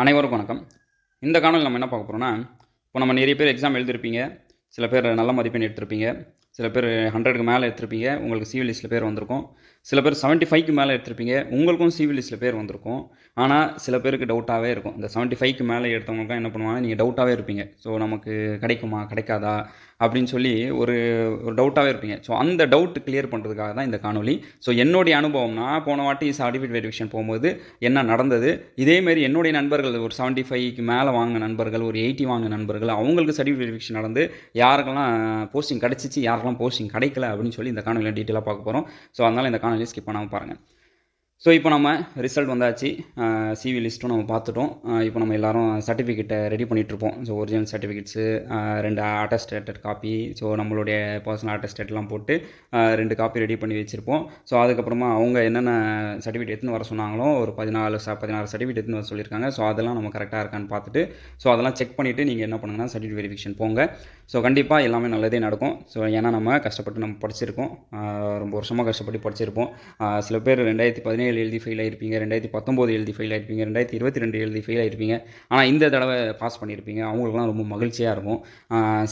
அனைவருக்கும் வணக்கம். இந்த காணொலி நம்ம என்ன பார்க்க போகிறோம்னா இப்போ நம்ம நிறைய பேர் எக்ஸாம் எழுதிருப்பீங்க சில பேர் நல்ல மதிப்பெண் எடுத்திருப்பீங்க. சில பேர் ஹண்ட்ரடுக்கு மேலே எடுத்திருப்பீங்க. உங்களுக்கு சிவில் லிஸ்ட்டில் பேர் வந்திருக்கும். சில பேர் 75 ஃபைவ்க்கு மேலே எடுத்திருப்பீங்க. உங்களுக்கும் சிவில் லிஸ்ட்டில் பேர் வந்திருக்கும். ஆனால் சில பேருக்கு டவுட்டாகவே இருக்கும். இந்த 75 ஃபைவ்க்கு மேலே எடுத்தவங்களுக்குலாம் என்ன பண்ணுவாங்க? நீங்கள் டவுட்டாகவே இருப்பீங்க. ஸோ நமக்கு கிடைக்குமா? கிடைக்காதா? அப்படின்னு சொல்லி ஒரு ஒரு டவுட்டாகவே இருப்பீங்க. ஸோ அந்த டவுட் கிளியர் பண்ணுறதுக்காக தான் இந்த காணொலி ஸோ என்னுடைய அனுபவம்னா போன வாட்டி சர்டிஃபிகேட் வெரிஃபிகேஷன் போகும்போது என்ன நடந்தது? இதேமாரி என்னுடைய நண்பர்கள் ஒரு 75 ஃபைவ்க்கு மேலே வாங்க நண்பர்கள் ஒரு எயிட்டி வாங்க நண்பர்கள் அவங்களுக்கு சர்டிஃபிகேட் வெரிஃபிகேஷன் நடந்து யாருக்கெல்லாம் போஸ்டிங் கிடச்சிச்சு யாருக்கெல்லாம் போஸ்டிங் கிடைக்கல அப்படின்னு சொல்லி இந்த காணொலியில் டீட்டெயிலாக பார்க்க போகிறோம் ஸோ அதனால் இந்த காணொலியை ஸ்கிப் பண்ணாமல் பாருங்கள் ஸோ இப்போ நம்ம ரிசல்ட் வந்தாச்சு. சிவி லிஸ்ட்டும் நம்ம பார்த்துட்டோம். இப்போ நம்ம எல்லாரும் சர்டிஃபிகேட்டை ரெடி பண்ணிகிட்ருப்போம் ஸோ ஒரிஜினல் சர்டிஃபிகேட்ஸு ரெண்டு அட்டஸ்டேட்டட் காப்பி ஸோ நம்மளுடைய பர்சனல் அட்டஸ்டேட்லாம் போட்டு ரெண்டு காப்பி ரெடி பண்ணி வச்சுருப்போம். ஸோ அதுக்கப்புறமா அவங்க என்னென்ன சர்டிஃபிகேட் எடுத்துன்னு வர சொன்னாங்களோ ஒரு பதினாலு ச பதினாறு சர்டிஃபிகேட் எடுத்துன்னு வர சொல்லியிருக்காங்க. ஸோ அதெல்லாம் நம்ம கரெக்டாக இருக்கான்னு பார்த்துட்டு ஸோ அதெல்லாம் செக் பண்ணிவிட்டு நீங்கள் என்ன பண்ணுங்கன்னா சர்டிஃபிகேட் வெரிஃபிகேஷன் போங்க. ஸோ கண்டிப்பாக எல்லாமே நல்லதே நடக்கும். ஸோ ஏன்னா நம்ம கஷ்டப்பட்டு நம்ம படிச்சிருக்கோம். ரொம்ப வருஷமாக கஷ்டப்பட்டு படிச்சிருப்போம். சில பேர் ரெண்டாயிரத்தி பதினேழு எழுதி ஃபெயில் ஆகிருப்பீங்க ரெண்டாயிரத்தி பத்தொம்போது எழுதி ஃபெயில் ஆகிருப்பீங்க ரெண்டாயிரத்தி இருபத்தி ரெண்டு எழுதி ஃபெயில் ஆகிருப்பீங்க ஆனால் இந்த தடவை பாஸ் பண்ணியிருப்பீங்க. அவங்களுக்குலாம் ரொம்ப மகிழ்ச்சியாக இருக்கும்.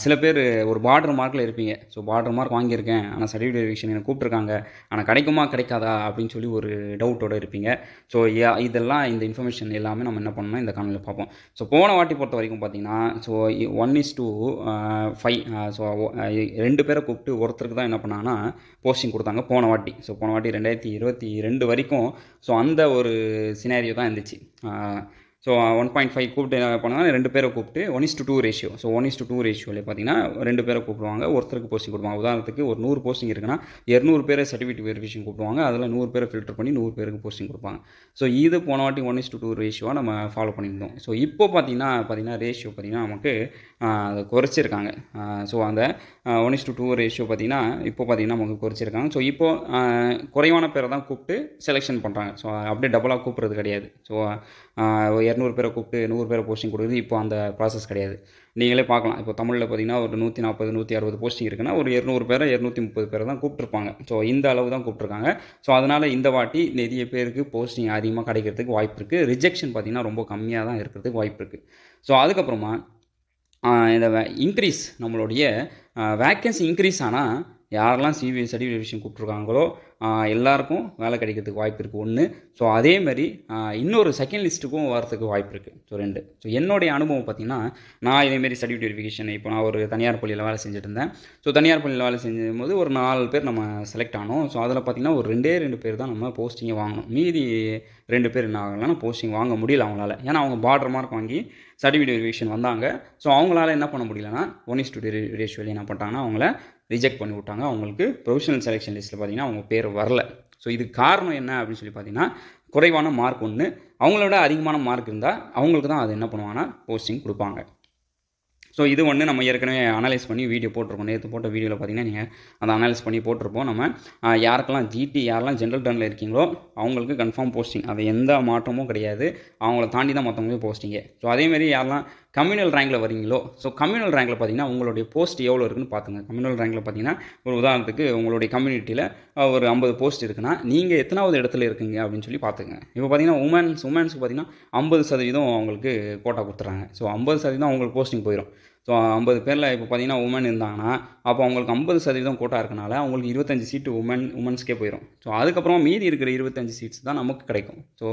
சில பேர் ஒரு பார்டர் மார்க்கில் இருப்பீங்க. ஸோ பார்டர் மார்க் வாங்கியிருக்கேன். ஆனால் சர்டிஃபிகேட் வெரிஃபிகேஷன் எனக்கு கூப்பிட்ருக்காங்க ஆனால் கிடைக்குமா கிடைக்காதா அப்படின்னு சொல்லி ஒரு டவுட்டோட இருப்பீங்க. ஸோ இதெல்லாம் இந்த இன்ஃபர்மேஷன் எல்லாமே நம்ம என்ன பண்ணணும் இந்த காணொலியில் பார்ப்போம். ஸோ போன வாட்டி பொறுத்த வரைக்கும் பார்த்தீங்கன்னா so one is to five so ரெண்டு பேரை கூப்பிட்டு ஒருத்தருக்கு தான் என்ன பண்ணாங்கன்னா போஸ்டிங் கொடுத்தாங்க போன வாட்டி. ஸோ போன வாட்டி ரெண்டாயிரத்தி இருபத்தி ரெண்டு வரைக்கும் ஸோ அந்த ஒரு சினாரியோ தான் இருந்துச்சு. ஸோ ஒன் பாயிண்ட் ஃபைவ் கூப்பிட்டு என்ன பண்ணாங்கன்னா ரெண்டு பேரை கூப்பிட்டு one is to two ratio so one is to two ரேஷியோவில் பார்த்தீங்கன்னா ரெண்டு பேரை கூப்பிடுவாங்க ஒருத்தருக்கு போஸ்டிங் கொடுப்பாங்க. உதாரணத்துக்கு ஒரு நூறு போஸ்டிங் இருக்குன்னா இரநூறு பேரை சர்டிஃபிகேட் வெரிஃபிகேஷன் கூப்பிடுவாங்க. அதில் நூறு பேரை ஃபில்டர் பண்ணி நூறு பேருக்கு போஸ்டிங் கொடுப்பாங்க. ஸோ இது போன வாட்டி ஒன் இஸ் டு டூ ரேஷியோவாக நம்ம ஃபாலோ பண்ணியிருந்தோம். ஸோ இப்போ பார்த்தீங்கன்னா பார்த்தீங்கன்னா ரேஷியோ பார்த்தீங்கன்னா நமக்கு அதை குறைச்சிருக்காங்க. ஸோ அந்த one is to two ratio பார்த்தீங்கன்னா இப்போ பார்த்தீங்கன்னா நமக்கு குறைச்சிருக்காங்க. ஸோ இப்போ குறைவான பேரை தான் கூப்பிட்டு செலெக்ஷன் பண்ணுறாங்க ஸோ அப்படியே டபுளாக கூப்பிட்றது கிடையாது. ஸோ இரநூறு பேரை கூப்பிட்டு நூறு பேரை போஸ்டிங் கொடுக்குறது இப்போ அந்த ப்ராசஸ் கிடையாது. நீங்களே பார்க்கலாம். இப்போ தமிழில் பார்த்தீங்கன்னா ஒரு நூற்றி நாற்பது நூற்றி அறுபது போஸ்டிங் இருக்குன்னா ஒரு இரநூறு பேரை இரநூத்தி முப்பது பேரை தான் கூப்பிட்ருப்பாங்க ஸோ இந்த அளவு தான் கூப்பிட்ருக்காங்க ஸோ அதனால் இந்த வாட்டி நிறைய பேருக்கு போஸ்டிங் அதிகமாக கிடைக்கிறதுக்கு வாய்ப்பு இருக்குது ரிஜெக்ஷன் பார்த்தீங்கன்னா ரொம்ப கம்மியாக தான் இருக்கிறதுக்கு வாய்ப்பு இருக்குது ஸோ அதுக்கப்புறமா இந்த இன்க்ரீஸ் நம்மளுடைய வேக்கன்சி இன்க்ரீஸ் ஆனால் யாரெல்லாம் சிவி சர்டிஃபிகேஷன் கூப்பிட்ருக்காங்களோ எல்லாருக்கும் வேலை கிடைக்கிறதுக்கு வாய்ப்பு இருக்குது ஒன்று ஸோ அதேமாதிரி இன்னொரு செகண்ட் லிஸ்ட்டுக்கும் வரதுக்கு வாய்ப்பு இருக்குது ஸோ ரெண்டு. ஸோ என்னுடைய அனுபவம் பார்த்தீங்கன்னா நான் இதேமாரி சர்டிஃபிகேட் வெரிஃபிகேஷன் இப்போ நான் ஒரு தனியார் பள்ளியில் வேலை செஞ்சுட்டு இருந்தேன். ஸோ தனியார் பள்ளியில் வேலை செஞ்சும் போது ஒரு நாலு பேர் நம்ம செலக்ட் ஆனோம். ஸோ அதில் பார்த்திங்கன்னா ஒரு ரெண்டே ரெண்டு பேர் தான் நம்ம போஸ்டிங்கை வாங்கணும் மீதி ரெண்டு பேர் என்ன ஆகலைன்னா போஸ்டிங் வாங்க முடியல அவங்களால. ஏன்னா அவங்க பார்டர் மார்க் வாங்கி சர்டிஃபிகேட் வெரிஃபிகேஷன் வந்தாங்க. ஸோ அவங்களால என்ன பண்ண முடியலன்னா ஒன் இஸ் டூ ரேஷியோவில் என்ன பண்ணிட்டாங்கன்னா அவங்கள ரிஜெக்ட் பண்ணி விட்டாங்க. அவங்களுக்கு ப்ரொஃபஷனல் செலெக்ஷன் லிஸ்ட்டில் பார்த்தீங்கன்னா அவங்க பேர் வரல. ஸோ இதுக்கு காரணம் என்ன அப்படின்னு சொல்லி பார்த்தீங்கன்னா குறைவான மார்க் ஒன்று அவங்களோட அதிகமான மார்க் இருந்தால் அவங்களுக்கு தான் அது என்ன பண்ணுவாங்கன்னா போஸ்டிங் கொடுப்பாங்க. ஸோ இது ஒன்று நம்ம ஏற்கனவே அனலைஸ் பண்ணி வீடியோ போட்டிருக்கோம். நேற்று போட்ட வீடியோவில் பார்த்தீங்கன்னா நீங்கள் அதை அனலைஸ் பண்ணி போட்டிருப்போம். நம்ம யாருக்கெல்லாம் ஜிடி யாரெல்லாம் ஜென்ரல் டர்னில் இருக்கீங்களோ அவங்களுக்கு கன்ஃபார்ம் போஸ்டிங் அது எந்த மாற்றமும் கிடையாது. அவங்கள தாண்டி தான் மற்றவங்களுக்கு போஸ்டிங்கே ஸோ அதேமாரி யாரெல்லாம் கம்யூனல் ரேங்கில் வரீங்களோ? ஸோ கம்யூனல் ரேங்கில் பார்த்தீங்கன்னா உங்களுடைய போஸ்ட் எவ்வளோ இருக்குன்னு பார்த்துங்க கம்யூனல் ரேங்கில் பார்த்தீங்கன்னா ஒரு உதாரணத்துக்கு உங்களுடைய கம்யூனிட்டியில் ஒரு ஐம்பது போஸ்ட் இருக்குன்னா நீங்கள் எத்தனாவது இடத்துல இருக்கீங்க அப்படின்னு சொல்லி பார்த்துங்க இப்போ பார்த்தீங்கன்னா உமன்ஸ் உமன்ஸ்க்கு பார்த்தீங்கன்னா ஐம்பது சதவீதம் அவங்களுக்கு கோட்டா கொடுத்துறாங்க. ஸோ ஐம்பது சதவீதம் அவங்களுக்கு போஸ்டிங் போயிடும் ஸோ ஐம்பது பேரில் இப்போ பார்த்தீங்கன்னா உமன் இருந்தாங்கன்னா அப்போ அவங்களுக்கு ஐம்பது சதவீதம் கோட்டா இருக்கனால அவங்களுக்கு இருபத்தஞ்சு சீட்டு உமன் உமன்ஸ்க்கே போயிடும் ஸோ அதுக்கப்புறம் மீதி இருக்கிற இருபத்தஞ்சு சீட்ஸ் தான் நமக்கு கிடைக்கும். ஸோ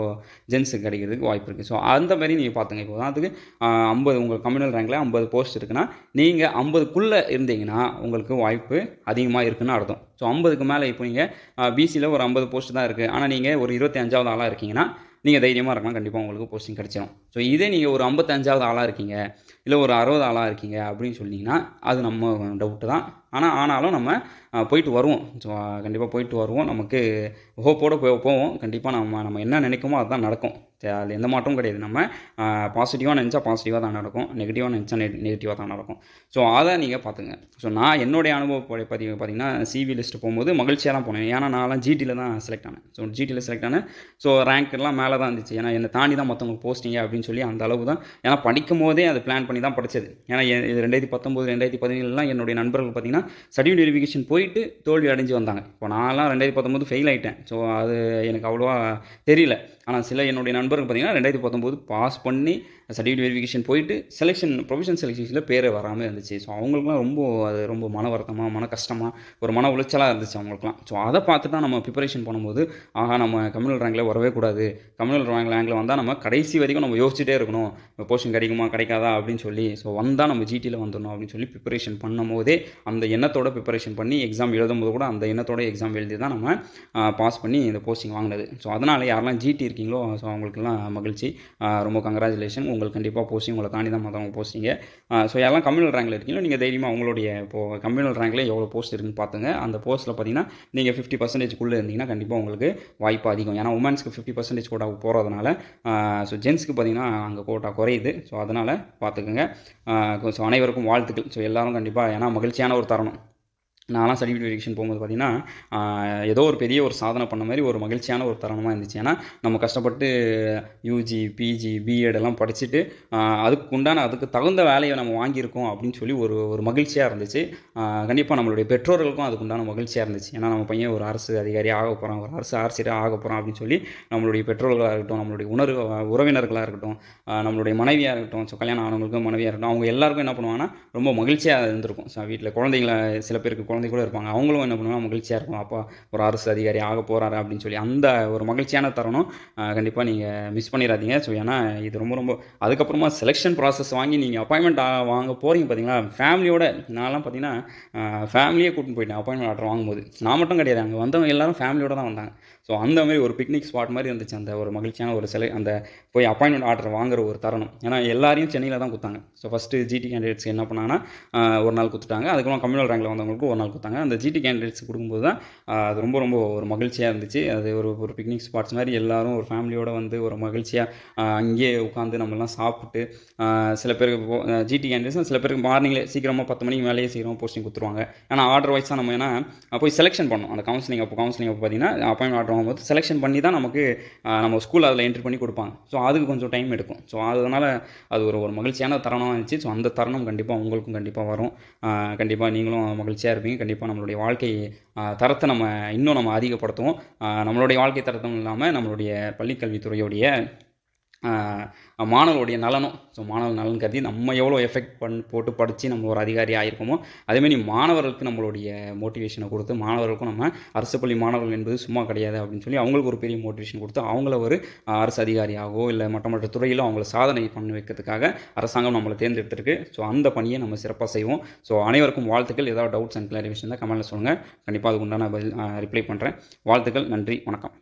ஜென்ஸுக்கு கிடைக்கிறதுக்கு வாய்ப்பு இருக்குது ஸோ அந்த மாதிரி நீங்கள் பார்த்துங்க இப்போ அதுக்கு ஐம்பது உங்கள் கம்யூனல் ரேங்கில் ஐம்பது போஸ்ட் இருக்குன்னா நீங்கள் ஐம்பதுக்குள்ளே இருந்தீங்கன்னா உங்களுக்கு வாய்ப்பு அதிகமாக இருக்குன்னு அர்த்தம். ஸோ ஐம்பதுக்கு மேலே இப்போ நீங்கள் பிசியில் ஒரு ஐம்பது போஸ்ட் தான் இருக்குது ஆனால் நீங்கள் ஒரு இருபத்தி அஞ்சாவது ஆளாக இருக்கீங்கன்னா நீங்கள் தைரியமாக இருக்கலாம். கண்டிப்பாக உங்களுக்கு போஸ்டிங் கிடச்சிடும் ஸோ இதே நீங்கள் ஒரு ஐம்பத்தஞ்சாவது ஆளாக இருக்கீங்க. இல்லை ஒரு அறுபது ஆளாக இருக்கீங்க அப்படின்னு சொன்னீங்கன்னா அது நம்ம டவுட்டு தான். ஆனால் ஆனாலும் நம்ம போயிட்டு வருவோம். ஸோ கண்டிப்பாக போயிட்டு வருவோம். நமக்கு ஹோப்போடு போய் போவோம். கண்டிப்பாக நம்ம நம்ம என்ன நினைக்குமோ அதுதான் நடக்கும். அது எந்த மாற்றமும் கிடையாது. நம்ம பாசிட்டிவாக நினச்சா பாசிட்டிவாக தான் நடக்கும். நெகட்டிவாக நினச்சா நெ நெகட்டிவாக தான் நடக்கும். ஸோ அதை நீங்கள் பார்த்துங்க ஸோ நான் என்னுடைய அனுபவப்படி பற்றி பார்த்தீங்கன்னா சிவி லிஸ்ட்டு போகும்போது மகிழ்ச்சியாக தான் போனேன். ஏன்னா நான்லாம் ஜிடியில் தான் செலக்ட் ஆனேன். ஸோ ஜிடியில் செலக்ட் ஆனேன். ஸோ ரேங்க்லாம் மேலே தான் இருந்துச்சு. ஏன்னா என்னை தாண்டி தான் மற்றவங்க போஸ்டிங்க அப்படின்னு சொல்லி அந்த அளவு தான். ஏன்னா படிக்கும் போதே அது பிளான் பண்ணி தான் படித்தது ஏன்னா இது ரெண்டாயிரத்தி பத்தொம்போது ரெண்டாயிரத்தி பதினேழுலாம் என்னுடைய நண்பர்கள் பார்த்தீங்கன்னா சர்டிஃபிகேட் வெரிஃபிகேஷன் போயிட்டு தோல்வி அடைஞ்சு வந்தாங்க. இப்போ நான்லாம் ரெண்டாயிரத்தி பத்தொம்போது ஃபெயில் ஆகிட்டேன் ஸோ அது எனக்கு அவ்வளோவா தெரியல. ஆனால் சில என்னுடைய நண்பர்கள் பார்த்தீங்கன்னா ரெண்டாயிரத்தி பத்தொம்போது பாஸ் பண்ணி சர்டிஃபிகேட் வெரிஃபிகேஷன் போயிட்டு செலெக்ஷன் ப்ரொஃபஷன் செலெக்ஷனில் பேர் வராமல் இருந்துச்சு. ஸோ அவங்களுக்குலாம் ரொம்ப அது ரொம்ப மன வருத்தமாக மன கஷ்டமாக ஒரு மன உளைச்சலாக இருந்துச்சு அவங்களுக்குலாம். ஸோ அதை பார்த்து தான் நம்ம ப்ரிப்பரேஷன் பண்ணும்போது ஆஹா நம்ம கம்யூனல் ரேங்கில் வரவே கூடாது. கம்யூனல் ரேங்க் ரேங்கில் வந்தால் நம்ம கடைசி வரைக்கும் நம்ம யோசிச்சுட்டே இருக்கணும். போர்ஷன் கிடைக்குமா கிடைக்காதா அப்படின்னு சொல்லி. ஸோ வந்தால் நம்ம ஜிடியில் வந்துடணும் அப்படின்னு சொல்லி ப்ரிப்பரேஷன் பண்ணும் போதே அந்த எண்ணத்தோட ப்ரிப்பரேஷன் பண்ணி எக்ஸாம் எழுதும் போது கூட அந்த எண்ணத்தோட எக்ஸாம் எழுதி தான் நம்ம பாஸ் பண்ணி இந்த போஸ்டிங் வாங்கினது. ஸோ அதனால் யாரெல்லாம் ஜிடி இருக்கீங்களோ ஸோ அவங்களுக்குலாம் மகிழ்ச்சி. ரொம்ப கங்க்ராச்சுலேஷன் உங்களுக்கு கண்டிப்பாக போஸ்டிங் உங்களை தாண்டி தான் மற்றவங்க போஸ்டிங்க ஸோ யாரெல்லாம் கம்யூனல் ரேங்கில் இருக்கீங்களோ நீங்கள் தைரியமாக அவங்களுடைய இப்போது கம்யூனல் ரேங்கில் எவ்வளோ போஸ்ட் இருக்குன்னு பார்த்துங்க அந்த போஸ்ட்டில் பார்த்தீங்கன்னா நீங்கள் ஃபிஃப்டி பர்சன்டேஜ்க்குள்ளே இருந்தீங்கன்னா கண்டிப்பாக உங்களுக்கு வாய்ப்பு அதிகம். ஏன்னா உமன்ஸ்க்கு ஃபிஃப்டி பர்சன்டேஜ் கோட்டா போகிறதுனால ஸோ ஜென்ஸ்க்கு பார்த்தீங்கன்னா அங்கே கோட்டா குறையுது. ஸோ அதனால் பார்த்துக்குங்க ஸோ அனைவருக்கும் வாழ்த்துக்கள். ஸோ எல்லாரும் கண்டிப்பாக ஏன்னா மகிழ்ச்சியான ஒரு தருணம் நான்லாம் சர்டிஃபிகேட் வெரிஃபிகேஷன் போகும்போது பார்த்தீங்கன்னா ஏதோ ஒரு பெரிய ஒரு சாதனை பண்ண மாதிரி ஒரு மகிழ்ச்சியான ஒரு தருணமாக இருந்துச்சு. ஏன்னா நம்ம கஷ்டப்பட்டு யூஜி பிஜி பிஎட் எல்லாம் படிச்சுட்டு அதுக்கு உண்டான அதுக்கு தகுந்த வேலையை நம்ம வாங்கியிருக்கோம் அப்படின்னு சொல்லி ஒரு ஒரு மகிழ்ச்சியாக இருந்துச்சு. கண்டிப்பாக நம்மளுடைய பெற்றோர்களுக்கும் அதுக்கு உண்டான மகிழ்ச்சியாக இருந்துச்சு. ஏன்னா நம்ம பையன் ஒரு அரசு அதிகாரி ஆக போகிறான் ஒரு அரசு ஆசிரியர் ஆக போகிறான் அப்படின்னு சொல்லி நம்மளுடைய பெற்றோர்களாக இருக்கட்டும் நம்மளுடைய உணர்வு உறவினர்களாக இருக்கட்டும் நம்மளுடைய மனைவியாக இருக்கட்டும் ஸோ கல்யாணம் ஆனவங்களுக்கும் மனைவியாக இருக்கட்டும் அவங்க எல்லாருக்கும் என்ன பண்ணுவாங்கன்னா ரொம்ப மகிழ்ச்சியாக இருந்திருக்கும். ஸோ வீட்டில் குழந்தைங்கள சில பேருக்கு குழந்தை கூட இருப்பாங்க. அவங்களும் என்ன பண்ணுவாங்க? மகிழ்ச்சியாக இருக்கும். அப்பா ஒரு அரசு அதிகாரி ஆக போகிறாரு அப்படின்னு சொல்லி அந்த ஒரு மகிழ்ச்சியான தருணம் கண்டிப்பாக நீங்கள் மிஸ் பண்ணிடாதீங்க. ஸோ ஏன்னா இது ரொம்ப ரொம்ப அதுக்கப்புறமா செலெக்ஷன் ப்ராசஸ் வாங்கி நீங்கள் அப்பாயின்மெண்ட் வாங்க போகிறீங்க பார்த்தீங்களா ஃபேமிலியோட நான்லாம் பார்த்தீங்கன்னா ஃபேமிலியே கூட்டின்னு போயிட்டேன். அப்பாயின்மெண்ட் ஆர்டர் வாங்கும்போது. நான் மட்டும் கிடையாது. அங்கே வந்தவங்க எல்லாரும் ஃபேமிலியோட தான் வந்தாங்க. ஸோ அந்த மாதிரி ஒரு பிக்னிக் ஸ்பாட் மாதிரி இருந்துச்சு. அந்த ஒரு மகிழ்ச்சியான ஒரு சிலை அந்த போய் அப்பாயின்மெண்ட் ஆர்டர் வாங்குற ஒரு தருணம். ஏன்னா எல்லாரையும் சென்னையில் தான் கொடுத்தாங்க ஸோ ஃபஸ்ட்டு ஜிடி கேண்டிடேட்ஸ் என்ன பண்ணாங்கன்னா ஒரு நாள் கொடுத்துட்டாங்க அதுக்கப்புறம் கம்யூனல் ரேங்கில் வந்தவங்களுக்கு ஒரு நாள் கொடுத்தாங்க அந்த ஜிடி கேண்டிடேட்ஸ் கொடுக்கும்போது தான் அது ரொம்ப ரொம்ப ஒரு மகிழ்ச்சியாக இருந்துச்சு. அது ஒரு ஒரு பிக்னிக் ஸ்பாட்ஸ் மாதிரி எல்லாரும் ஒரு ஃபேமிலியோடு வந்து ஒரு மகிழ்ச்சியாக அங்கேயே உட்காந்து நம்மலாம் சாப்பிட்டு சில பேருக்கு ஜிடி கேண்டிடேட்ஸ் சில பேருக்கு மார்னிங்லேயே சீக்கிரமாக பத்து மணிக்கு மேலேயே சீக்கிரமாக போஸ்டிங் கொடுத்துருவாங்க ஏன்னா ஆர்டர் வைஸாக நம்ம ஏன்னா போய் செலெக்ஷன் பண்ணோம் அந்த கவுன்சிலிங் அப்போ கவுன்சிலிங் அப்போ பார்த்தீங்கன்னா அப்பாயின்மெண்ட் ஆர்டர் வாங்கும்போது செலெக்ஷன் பண்ணி தான் நமக்கு நம்ம ஸ்கூல் அதில் என்ட்ரி பண்ணி கொடுப்பாங்க. ஸோ அதுக்கு கொஞ்சம் டைம் எடுக்கும். ஸோ அதனால் அது ஒரு ஒரு மகிழ்ச்சியான தருணமாக இருந்துச்சு. ஸோ அந்த தருணம் கண்டிப்பாக உங்களுக்கும் கண்டிப்பாக வரும். கண்டிப்பாக நீங்களும் மகிழ்ச்சியாக இருப்பீங்க. கண்டிப்பாக நம்மளுடைய வாழ்க்கை தரத்தை நம்ம இன்னும் நம்ம அதிகப்படுத்துவோம். நம்மளுடைய வாழ்க்கை தரத்தும் இல்லாமல் நம்மளுடைய பள்ளிக்கல்வித்துறையுடைய மாணவருடைய நலனும். ஸோ மாணவர் நலன் கருதி நம்ம எவ்வளோ எஃபெக்ட் பண் போட்டு படித்து நம்ம ஒரு அதிகாரி ஆகிருக்கோமோ அதேமாரி மாணவர்களுக்கு நம்மளுடைய மோட்டிவேஷனை கொடுத்து மாணவர்களுக்கும் நம்ம அரசு பள்ளி மாணவர்கள் என்பது சும்மா கிடையாது அப்படின்னு சொல்லி அவங்களுக்கு ஒரு பெரிய மோட்டிவேஷன் கொடுத்து அவங்கள ஒரு அரசு அதிகாரியாகவோ இல்லை மற்ற மற்ற துறையிலோ அவங்கள சாதனை பண்ண வைக்கிறதுக்காக அரசாங்கம் நம்மளை தேர்ந்தெடுத்திருக்கு. ஸோ அந்த பணியை நம்ம சிறப்பாக செய்வோம். ஸோ அனைவருக்கும் வாழ்த்துக்கள். ஏதாவது டவுட்ஸ் அண்ட் கிளாரிஃபிகேஷன் தான் கமெண்ட்டில் சொல்லுங்கள் கண்டிப்பாக அதுக்கு உண்டான பதில் ரிப்ளை பண்ணுறேன் வாழ்த்துக்கள். நன்றி. வணக்கம்.